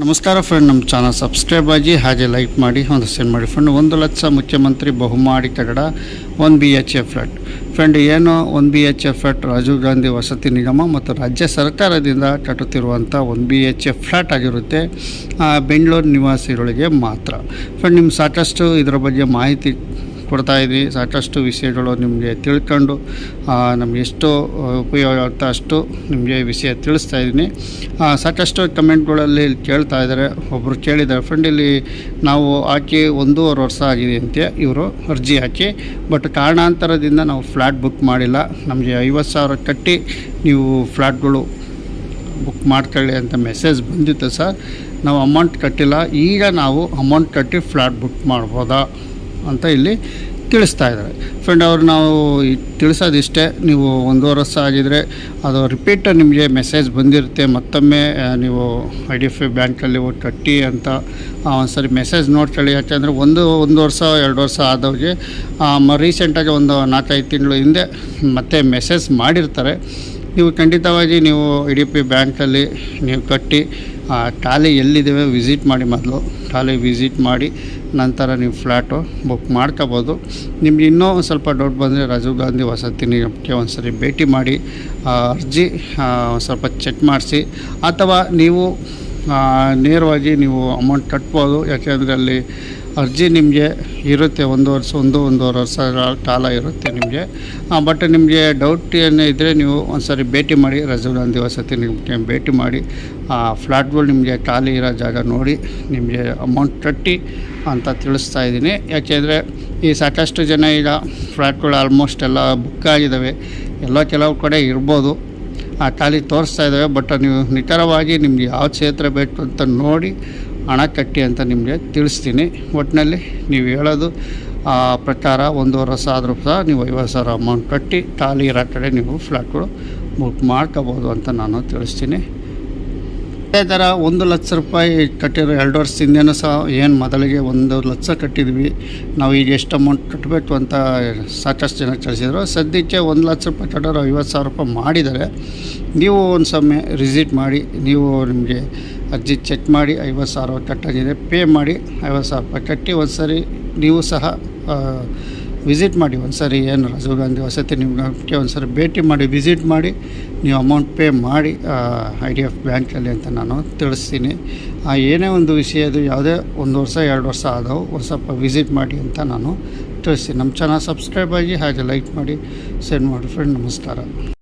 ನಮಸ್ಕಾರ ಫ್ರೆಂಡ್ ನಮ್ಮ channel subscribe ಆಗಿ ಹಾಗೆ ಲೈಕ್ ಮಾಡಿ, ಒಂದು ಸೆಂಡ್ ಮಾಡಿ ಫ್ರೆಂಡ್ ಒಂದು ಲಕ್ಷ ಮುಖ್ಯಮಂತ್ರಿ ಬಹುಮಾಡಿ ಕಟ್ಟಡ one B H A flat friend ಏನು one B H A flat Rajiv Gandhi ವಸತಿ ನಿಗಮ ಮತ್ತು ರಾಜ್ಯ ಸರ್ಕಾರದಿಂದ ಕಟ್ಟುತ್ತಿರುವಂಥ one B H A flat ಆಗಿರುತ್ತೆ. ಬೆಂಗಳೂರು ನಿವಾಸಿಗಳಿಗೆ ಮಾತ್ರ. ಫ್ರೆಂಡ್ ನಿಮ್ಮ ಸಾಕಷ್ಟು ಇದರ ಬಗ್ಗೆ ಮಾಹಿತಿ ಕೊಡ್ತಾ ಇದ್ವಿ ಸಾಕಷ್ಟು ವಿಷಯಗಳು ನಿಮಗೆ ತಿಳ್ಕೊಂಡು ನಮ್ಗೆ ಎಷ್ಟು ಉಪಯೋಗ ಆಗುತ್ತೋ ಅಷ್ಟು ನಿಮಗೆ ವಿಷಯ ತಿಳಿಸ್ತಾ ಇದ್ದೀನಿ. ಸಾಕಷ್ಟು ಕಮೆಂಟ್ಗಳಲ್ಲಿ ಕೇಳ್ತಾ ಇದ್ದಾರೆ. ಒಬ್ಬರು ಕೇಳಿದ್ದಾರೆ ಫ್ರೆಂಡ್ ಇಲ್ಲಿ ನಾವು ಹಾಕಿ ಒಂದೂವರೆ ವರ್ಷ ಆಗಿದೆ ಅಂತೆ ಇವರು ಅರ್ಜಿ ಹಾಕಿ, ಬಟ್ ಕಾರಣಾಂತರದಿಂದ ನಾವು ಫ್ಲ್ಯಾಟ್ ಬುಕ್ ಮಾಡಿಲ್ಲ. ನಮಗೆ ಐವತ್ತು ಸಾವಿರ ಕಟ್ಟಿ ನೀವು ಫ್ಲ್ಯಾಟ್ಗಳು ಬುಕ್ ಮಾಡ್ಕೊಳ್ಳಿ ಅಂತ ಮೆಸೇಜ್ ಬಂದಿತ್ತು ಸರ್. ನಾವು ಅಮೌಂಟ್ ಕಟ್ಟಿಲ್ಲ, ಈಗ ನಾವು ಅಮೌಂಟ್ ಕಟ್ಟಿ ಫ್ಲ್ಯಾಟ್ ಬುಕ್ ಮಾಡ್ಬೋದಾ? ಅಂತ ಇಲ್ಲಿ ತಿಳಿಸ್ತಾ ಇದ್ದಾರೆ. ಫ್ರೆಂಡ್ ಅವ್ರು ನಾವು ತಿಳಿಸೋದಿಷ್ಟೇ, ನೀವು ಒಂದೂವರೆ ವರ್ಷ ಆಗಿದರೆ ಅದು ರಿಪೀಟ್ ನಿಮಗೆ ಮೆಸೇಜ್ ಬಂದಿರುತ್ತೆ, ಮತ್ತೊಮ್ಮೆ ನೀವು ಐ ಡಿ ಎಫ್ ಐ ಬ್ಯಾಂಕಲ್ಲಿ ಕಟ್ಟಿ ಅಂತ ಒಂದ್ಸರಿ ಮೆಸೇಜ್ ನೋಡ್ಕೊಳ್ಳಿ ಯಾಕೆಂದರೆ ಒಂದು ಒಂದು ವರ್ಷ, ಎರಡು ವರ್ಷ ಆದವ್ರಿಗೆ ರೀಸೆಂಟಾಗಿ ಒಂದು ನಾಲ್ಕೈದು ತಿಂಗಳು ಹಿಂದೆ ಮತ್ತೆ ಮೆಸೇಜ್ ಮಾಡಿರ್ತಾರೆ. ನೀವು ಖಂಡಿತವಾಗಿ ನೀವು ಇ ಡಿ ಪಿ ಬ್ಯಾಂಕಲ್ಲಿ ನೀವು ಕಟ್ಟಿ, ಆ ಖಾಲಿ ಎಲ್ಲಿದ್ದೇವೆ ವಿಸಿಟ್ ಮಾಡಿ ಮೊದಲು. ಖಾಲಿ ವಿಸಿಟ್ ಮಾಡಿ ನಂತರ ನೀವು ಫ್ಲ್ಯಾಟು ಬುಕ್ ಮಾಡ್ಕೋಬೋದು. ನಿಮ್ಗೆ ಇನ್ನೂ ಸ್ವಲ್ಪ ಡೌಟ್ ಬಂದರೆ ರಾಜೀವ್ ಗಾಂಧಿ ವಸತಿ ನಿಗಮಕ್ಕೆ ಒಂದು ಸರಿ ಭೇಟಿ ಮಾಡಿ ಅರ್ಜಿ ಸ್ವಲ್ಪ ಚೆಕ್ ಮಾಡಿಸಿ. ಅಥವಾ ನೀವು ನೇರವಾಗಿ ನೀವು ಅಮೌಂಟ್ ಕಟ್ಬೋದು, ಯಾಕೆಂದರೆ ಅಲ್ಲಿ ಅರ್ಜಿ ನಿಮಗೆ ಇರುತ್ತೆ ಒಂದು ವರ್ಷ, ಒಂದು, ಒಂದೂವರೆ ವರ್ಷ ಕಾಲ ಇರುತ್ತೆ ನಿಮಗೆ. ಬಟ್ ನಿಮಗೆ ಡೌಟ್ ಏನೇ ಇದ್ದರೆ ನೀವು ಒಂದು ಭೇಟಿ ಮಾಡಿ ಗಾಂಧಿ ವಸತಿ ನಿಮಗೆ ಭೇಟಿ ಮಾಡಿ, ಆ ಫ್ಲಾಟ್ಗಳು ನಿಮಗೆ ಖಾಲಿ ಇರೋ ಜಾಗ ನೋಡಿ ನಿಮಗೆ ಅಮೌಂಟ್ ಕಟ್ಟಿ ಅಂತ ತಿಳಿಸ್ತಾ ಇದ್ದೀನಿ. ಯಾಕೆಂದರೆ ಈ ಸಾಕಷ್ಟು ಜನ ಈಗ ಫ್ಲ್ಯಾಟ್ಗಳು ಆಲ್ಮೋಸ್ಟ್ ಎಲ್ಲ ಬುಕ್ ಆಗಿದ್ದಾವೆ ಎಲ್ಲ ಕೆಲವು ಕಡೆ ಇರ್ಬೋದು. ಆ, ಖಾಲಿ ತೋರಿಸ್ತಾ ಇದ್ದಾವೆ ಬಟ್ ನೀವು ನಿಖರವಾಗಿ ನಿಮ್ಗೆ ಯಾವ ಕ್ಷೇತ್ರ ಬೇಕು ಅಂತ ನೋಡಿ ಹಣ ಕಟ್ಟಿ ಅಂತ ನಿಮಗೆ ತಿಳಿಸ್ತೀನಿ. ಒಟ್ಟಿನಲ್ಲಿ ನೀವು ಹೇಳೋದು ಆ ಪ್ರಕಾರ ಒಂದೂವರೆ ಸಾವಿರ ರೂಪಾಯಿ ನೀವು ಐವತ್ತು ಸಾವಿರ ಅಮೌಂಟ್ ಕಟ್ಟಿ ಖಾಲಿ ಇರೋ ಕಡೆ ನೀವು ಫ್ಲಾಟ್ಗಳು ಬುಕ್ ಮಾಡ್ಕೋಬೋದು ಅಂತ ನಾನು ತಿಳಿಸ್ತೀನಿ. ಅದೇ ಥರ ಒಂದು ಲಕ್ಷ ರೂಪಾಯಿ ಕಟ್ಟಿರೋ ಎರಡು ವರ್ಷದಿಂದನೂ ಸಹ ಏನು ಮೊದಲಿಗೆ ಒಂದು ಲಕ್ಷ ಕಟ್ಟಿದ್ವಿ, ನಾವು ಈಗ ಎಷ್ಟು ಅಮೌಂಟ್ ಕಟ್ಟಬೇಕು ಅಂತ ಸಾಕಷ್ಟು ಜನ ಕಳಿಸಿದ್ರು. ಸದ್ಯಕ್ಕೆ ಒಂದು ಲಕ್ಷ ರೂಪಾಯಿ ಕಟ್ಟೋರು ಐವತ್ತು ಸಾವಿರ ರೂಪಾಯಿ ಮಾಡಿದರೆ ನೀವು ಒಂದು ಸಮಯ ರಿಸಿಟ್ ಮಾಡಿ, ನೀವು ನಿಮಗೆ ಅರ್ಜಿ ಚೆಕ್ ಮಾಡಿ ಐವತ್ತು ಸಾವಿರ ಕಟ್ಟಾಗಿದೆ. ಪೇ ಮಾಡಿ ಐವತ್ತು ಸಾವಿರ ರೂಪಾಯಿ ಕಟ್ಟಿ ಒಂದು ಸರಿ ನೀವು ಸಹ ವಿಸಿಟ್ ಮಾಡಿ. ಒಂದು ಸರಿ ಏನು ರಾಜೀವ್ ಗಾಂಧಿ ವಸತಿ ನಿಮಗೆ ಒಂದು ಸರಿ ಭೇಟಿ ಮಾಡಿ ವಿಸಿಟ್ ಮಾಡಿ ನೀವು ಅಮೌಂಟ್ ಪೇ ಮಾಡಿ ಐ ಡಿ ಎಫ್ ಬ್ಯಾಂಕಲ್ಲಿ ಅಂತ ನಾನು ತಿಳಿಸ್ತೀನಿ. ಆ, ಏನೇ ಒಂದು ವಿಷಯ ಅದು ಯಾವುದೇ ಒಂದು ವರ್ಷ ಎರಡು ವರ್ಷ ಆದವು ಒಂದು ಸ್ವಲ್ಪ ವಿಸಿಟ್ ಮಾಡಿ ಅಂತ ನಾನು ತಿಳಿಸ್ತೀನಿ. ನಮ್ಮ ಚಾನಲ್ ಸಬ್ಸ್ಕ್ರೈಬ್ ಆಗಿ ಹಾಗೆ ಲೈಕ್ ಮಾಡಿ ಸೆಂಡ್ ಮಾಡಿ. ಫ್ರೆಂಡ್ ನಮಸ್ಕಾರ.